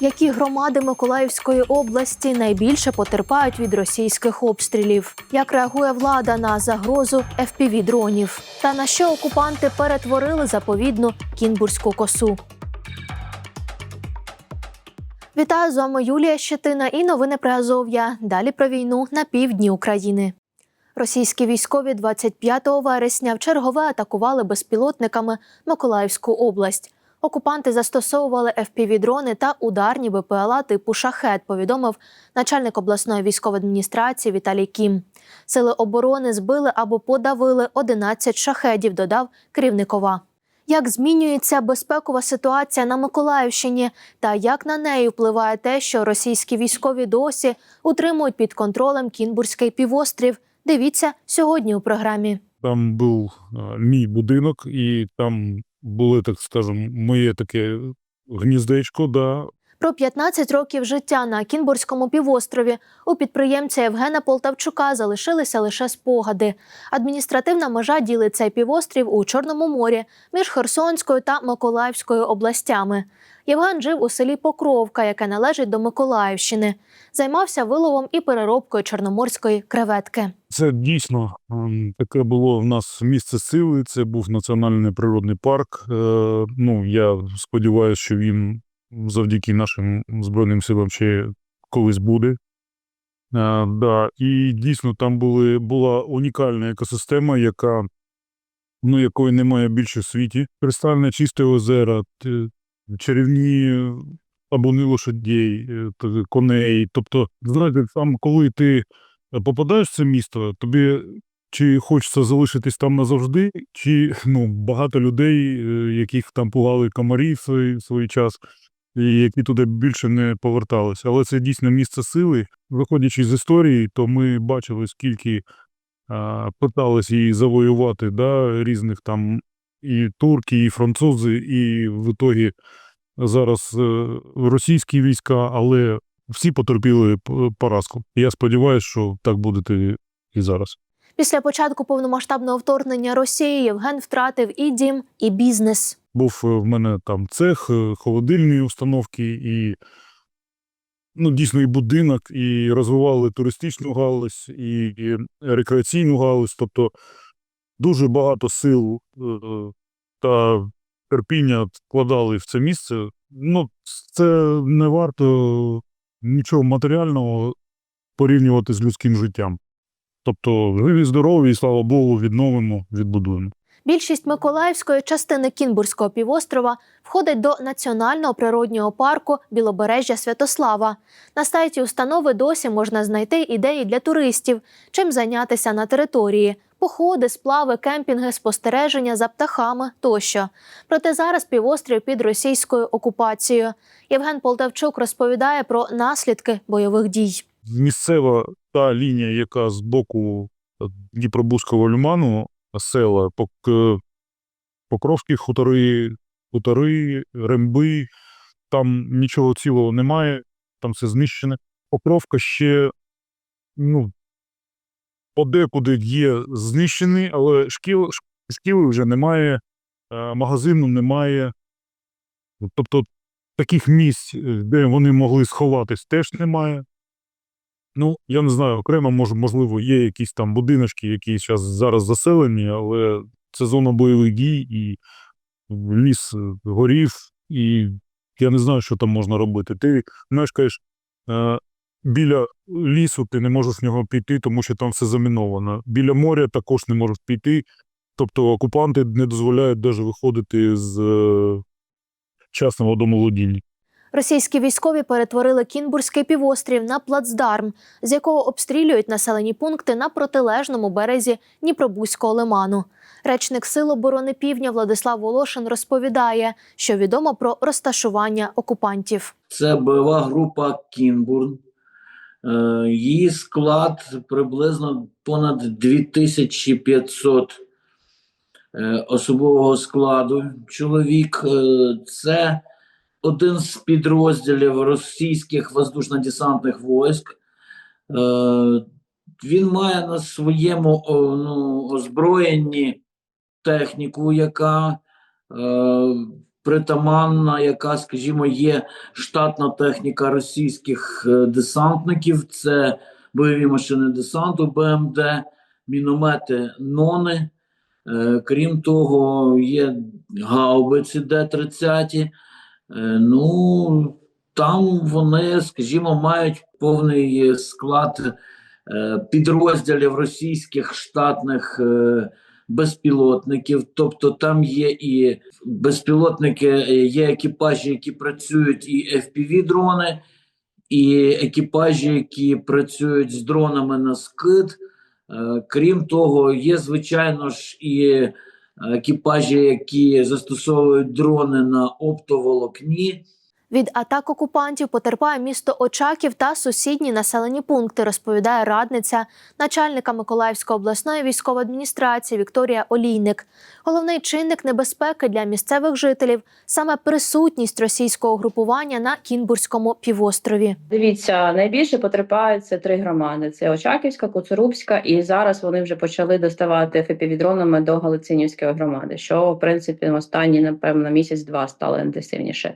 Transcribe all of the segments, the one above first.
Які громади Миколаївської області найбільше потерпають від російських обстрілів? Як реагує влада на загрозу fpv дронів? Та на що окупанти перетворили заповідну кінбурзьку косу? Вітаю з вами Юлія Щетина і новини про Азов'я. Далі про війну на півдні України. Російські військові 25 вересня в чергове атакували безпілотниками Миколаївську область. Окупанти застосовували FPV-дрони та ударні БПЛА типу шахет, повідомив начальник обласної військової адміністрації Віталій Кім. Сили оборони збили або подавили 11 шахедів, додав керівникова. Як змінюється безпекова ситуація на Миколаївщині, та як на неї впливає те, що російські військові досі утримують під контролем Кінбурзький півострів? Дивіться сьогодні у програмі. Там був е, мій будинок, і там були, так скажемо, моє таке гніздечко, да, Про 15 років життя на Кінбурзькому півострові у підприємця Євгена Полтавчука залишилися лише спогади. Адміністративна межа ділить цей півострів у Чорному морі між Херсонською та Миколаївською областями. Євген жив у селі Покровка, яке належить до Миколаївщини. Займався виловом і переробкою чорноморської креветки. Це дійсно ем, таке було в нас місце сили. Це був національний природний парк. Е, ну я сподіваюся, що він завдяки нашим збройним силам ще колись буде. Е, да. І дійсно там були, була унікальна екосистема, яка ну, якої немає більше в світі. Кристальне чисте озера, чарівні табуни лошадей, е, коней. Тобто, знаєте, там, коли ти попадаєш в це місто, тобі чи хочеться залишитись там назавжди, чи ну, багато людей, е, яких там пугали комарі в свій, в свій час, і які туди більше не поверталися. Але це дійсно місце сили. Виходячи з історії, то ми бачили, скільки а, питались її завоювати да, різних там і турки, і французи, і в ітогі зараз е, російські війська, але всі потерпіли поразку. Я сподіваюся, що так буде і зараз. Після початку повномасштабного вторгнення Росії Євген втратив і дім, і бізнес. Був е, в мене там цех, е, холодильні установки, і ну, дійсно і будинок, і розвивали туристичну галузь, і, і рекреаційну галузь. Тобто дуже багато сил е, та терпіння вкладали в це місце. Ну, це не варто нічого матеріального порівнювати з людським життям. Тобто, живі, здорові, і слава Богу, відновимо, відбудуємо. Більшість Миколаївської частини Кінбурзького півострова входить до національного природнього парку Білобережжя Святослава. На сайті установи досі можна знайти ідеї для туристів, чим зайнятися на території, походи, сплави, кемпінги, спостереження за птахами тощо. Проте зараз півострів під російською окупацією. Євген Полтавчук розповідає про наслідки бойових дій. місцева та лінія, яка з боку Дніпробузького лиману, села, е, Покровські хутори, хутори, ремби, там нічого цілого немає, там все знищене. Покровка ще, ну, подекуди є знищений, але шкіл, ш- шкіли вже немає, е, магазину немає. Тобто таких місць, е, де вони могли сховатись, теж немає. Ну, я не знаю, окремо, може, можливо, є якісь там будиночки, які зараз, зараз заселені, але це зона бойових дій, і ліс е, горів, і я не знаю, що там можна робити. Ти мешкаєш е, біля лісу, ти не можеш в нього піти, тому що там все заміновано. Біля моря також не можеш піти. Тобто окупанти не дозволяють навіть виходити з е, частного домоволодіння. Російські військові перетворили Кінбурзький півострів на плацдарм, з якого обстрілюють населені пункти на протилежному березі Дніпробузького лиману. Речник Сил оборони Півдня Владислав Волошин розповідає, що відомо про розташування окупантів. Це бойова група Кінбурн. Е, Її склад приблизно понад 2500 е, особового складу. Чоловік е, це один з підрозділів російських воздушно-десантних військ. Е, Він має на своєму ну, озброєнні техніку, яка е, притаманна, яка, скажімо, є штатна техніка російських е, десантників. Це бойові машини десанту БМД, міномети НОНи. Крім того, є гаубиці Д-30. Е, Ну, там вони, скажімо, мають повний склад е, підрозділів російських штатних е, безпілотників. Тобто там є і безпілотники, е, є екіпажі, які працюють і FPV-дрони, і екіпажі, які працюють з дронами на скид. Е, Крім того, є, звичайно ж, і екіпажі, які застосовують дрони на оптоволокні. Від атак окупантів потерпає місто Очаків та сусідні населені пункти, розповідає радниця начальника Миколаївської обласної військової адміністрації Вікторія Олійник. Головний чинник небезпеки для місцевих жителів саме присутність російського групування на Кінбурзькому півострові. Дивіться, найбільше потерпають це три громади: це Очаківська, Куцурубська, і зараз вони вже почали доставати ФПВ-дронами до Галицинівської громади, що в принципі останні, напевно, місяць-два стало інтенсивніше.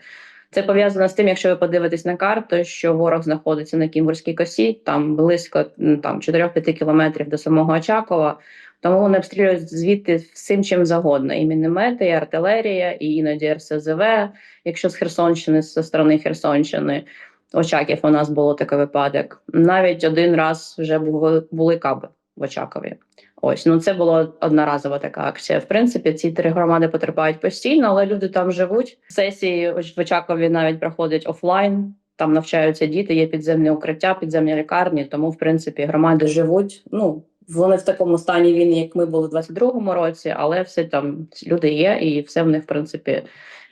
Це пов'язано з тим, якщо ви подивитесь на карту, що ворог знаходиться на Кімбурській косі, там близько там 4-5 кілометрів до самого Очакова. Тому вони обстрілюють звідти всім чим завгодно: і міномети, і артилерія, і іноді РСЗВ, якщо з Херсонщини, зі сторони Херсонщини. Очаків у нас було такий випадок. Навіть один раз вже були каби в Очакові. Ось ну це була одноразова така акція. В принципі, ці три громади потерпають постійно, але люди там живуть. Сесії в Очакові навіть проходять офлайн. Там навчаються діти, є підземне укриття, підземні лікарні. Тому, в принципі, громади живуть. Ну вони в такому стані війни, як ми були в 22-му році, але все там люди є, і все в них в принципі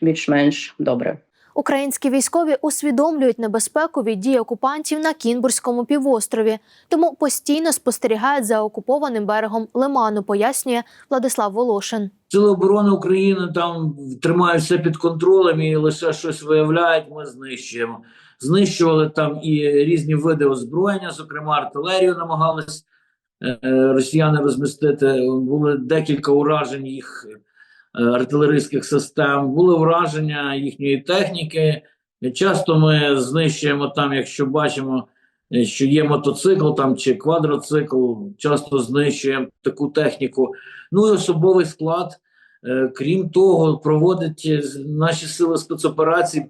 більш-менш добре. Українські військові усвідомлюють небезпеку від дій окупантів на Кінбурзькому півострові, тому постійно спостерігають за окупованим берегом Лиману, пояснює Владислав Волошин. Сили оборони України там тримають все під контролем і лише щось виявляють, ми знищуємо. Знищували там і різні види озброєння, зокрема артилерію намагались е, е, росіяни розмістити. Були декілька уражень їх артилерійських систем, були ураження їхньої техніки. Часто ми знищуємо там, якщо бачимо, е, що є мотоцикл там чи квадроцикл, часто знищуємо таку техніку. Ну і особовий склад. Е, Крім того, проводять е, наші сили спецоперацій,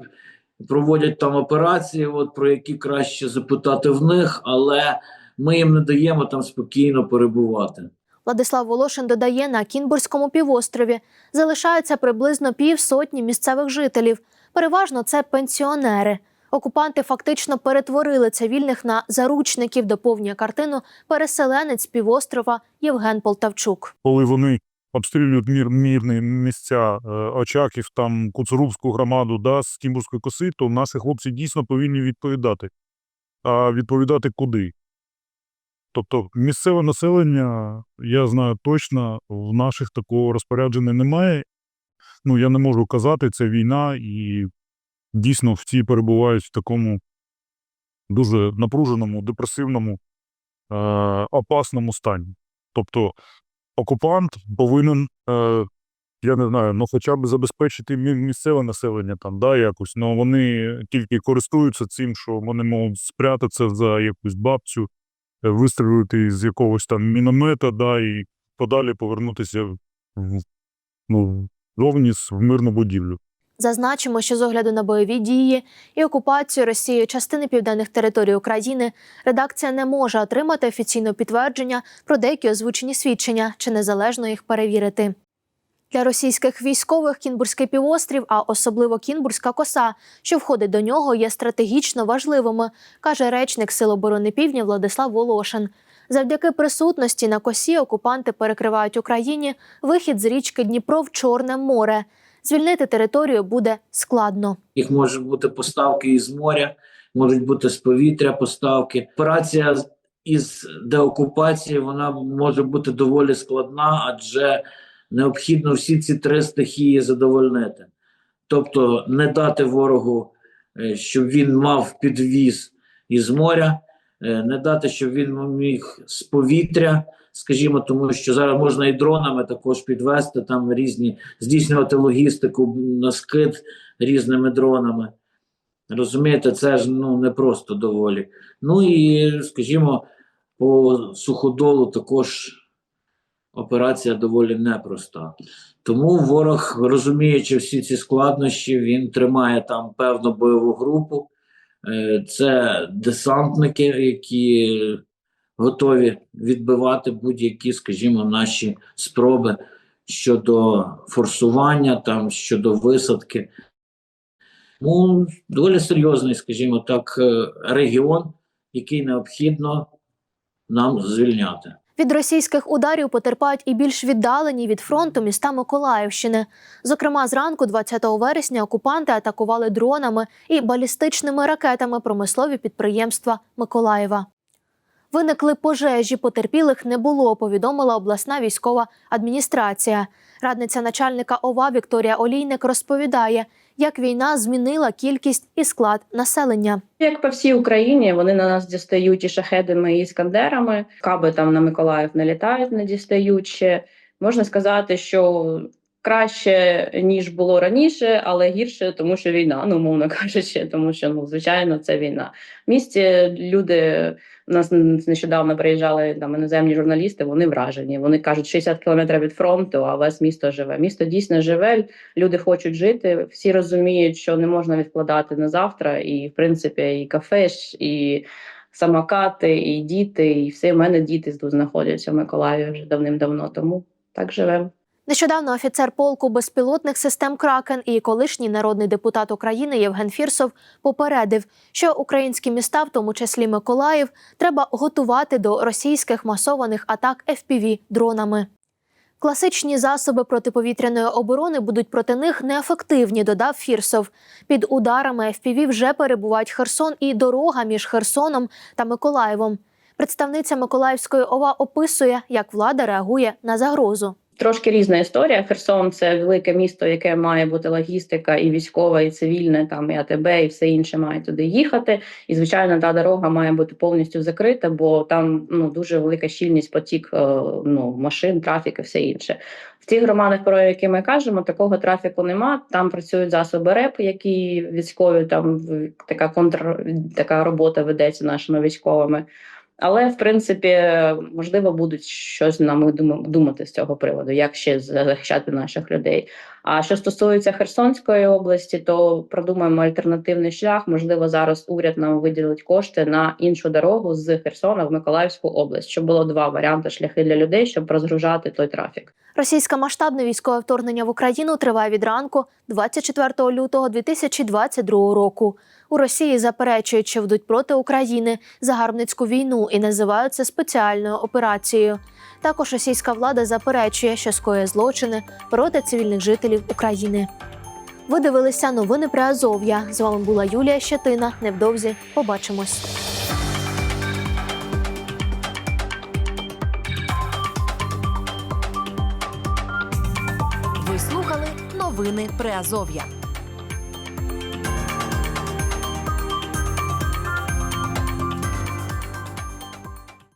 проводять там операції, от про які краще запитати в них, але ми їм не даємо там спокійно перебувати. Владислав Волошин додає, на Кінбурзькому півострові залишається приблизно півсотні місцевих жителів. Переважно це пенсіонери. Окупанти фактично перетворили цивільних на заручників, доповнює картину переселенець півострова Євген Полтавчук. коли вони обстрілюють мір, мірні місця е, Очаків, там Куцурубську громаду, да, з Кімбурської коси, то наші хлопці дійсно повинні відповідати. А відповідати куди? Тобто місцеве населення, я знаю точно, в наших такого розпорядження немає. Ну, я не можу казати, це війна, і дійсно всі перебувають в такому дуже напруженому, депресивному, е, опасному стані. Тобто окупант повинен, е, я не знаю, ну хоча б забезпечити мі- місцеве населення там, да, якось. Ну вони тільки користуються цим, що вони можуть спрятатися за якусь бабцю, вистрілити з якогось там міномета, да, і подалі повернутися в, ну, зовні в мирну будівлю. Зазначимо, що з огляду на бойові дії і окупацію Росією частини південних територій України редакція не може отримати офіційного підтвердження про деякі озвучені свідчення чи незалежно їх перевірити. Для російських військових Кінбурзький півострів, а особливо Кінбурзька коса, що входить до нього, є стратегічно важливими, каже речник Сил оборони Півдня Владислав Волошин. Завдяки присутності на косі окупанти перекривають Україні вихід з річки Дніпро в Чорне море. Звільнити територію буде складно. Їх можуть бути поставки із моря, можуть бути з повітря поставки. Операція із деокупації вона може бути доволі складна, адже необхідно всі ці три стихії задовольнити. Тобто не дати ворогу, е, щоб він мав підвіз із моря, е, не дати, щоб він міг з повітря скажімо, тому що зараз можна і дронами також підвести там різні, здійснювати логістику на скид різними дронами. Розумієте, це ж ну не просто доволі. Ну і скажімо, по суходолу також операція доволі непроста. Тому ворог, розуміючи всі ці складнощі, він тримає там певну бойову групу. Е, Це десантники, які готові відбивати будь-які, скажімо, наші спроби щодо форсування, там щодо висадки. Ну, доволі серйозний, скажімо так, е, регіон, який необхідно нам звільняти. Від російських ударів потерпають і більш віддалені від фронту міста Миколаївщини. Зокрема, зранку, 20 вересня, окупанти атакували дронами і балістичними ракетами промислові підприємства Миколаєва. Виникли пожежі, потерпілих не було, повідомила обласна військова адміністрація. Радниця начальника ОВА Вікторія Олійник розповідає, як війна змінила кількість і склад населення. Як по всій Україні, вони на нас дістають і шахедами, і іскандерами. Каби там на Миколаїв не літають, не дістають. Можна сказати, що краще ніж було раніше, але гірше, тому що війна, ну мовно кажучи, тому що ну звичайно це війна. В місті люди у нас нещодавно приїжджали там іноземні журналісти. Вони вражені. Вони кажуть, 60 кілометрів від фронту, а весь місто живе. Місто дійсно живе. Люди хочуть жити. Всі розуміють, що не можна відкладати на завтра, і в принципі, і кафе, і самокати, і діти, і все. У мене діти знаходяться в Миколаєві вже давним-давно. Тому так живемо. Нещодавно офіцер полку безпілотних систем Кракен і колишній народний депутат України Євген Фірсов попередив, що українські міста, в тому числі Миколаїв, треба готувати до російських масованих атак fpv дронами. Класичні засоби протиповітряної оборони будуть проти них неефективні, додав Фірсов. Під ударами FPV вже перебувають Херсон і дорога між Херсоном та Миколаєвом. Представниця Миколаївської ОВА описує, як влада реагує на загрозу. Трошки різна історія. Херсон це велике місто, яке має бути логістика, і військова, і цивільне, там і АТБ, і все інше має туди їхати. І звичайно, та дорога має бути повністю закрита, бо там ну дуже велика щільність потік е, ну машин, трафік і все інше. В тих громадах, про які ми кажемо, такого трафіку нема. Там працюють засоби РЕП, які військові там така контр така робота ведеться нашими військовими. Але в принципі, можливо, будуть щось нам дум- думати з цього приводу, як ще захищати наших людей. А що стосується Херсонської області, то продумаємо альтернативний шлях. Можливо, зараз уряд нам виділить кошти на іншу дорогу з Херсона в Миколаївську область, щоб було два варіанти шляхи для людей, щоб розгружати той трафік. Російське масштабне військове вторгнення в Україну триває від ранку 24 лютого 2022 року. У Росії заперечують, що ведуть проти України загарбницьку війну і називають це спеціальною операцією. Також російська влада заперечує, що скоює злочини проти цивільних жителів України. Ви дивилися новини про Азов'я. З вами була Юлія Щетина. Невдовзі побачимось. Ви слухали новини Приазов'я.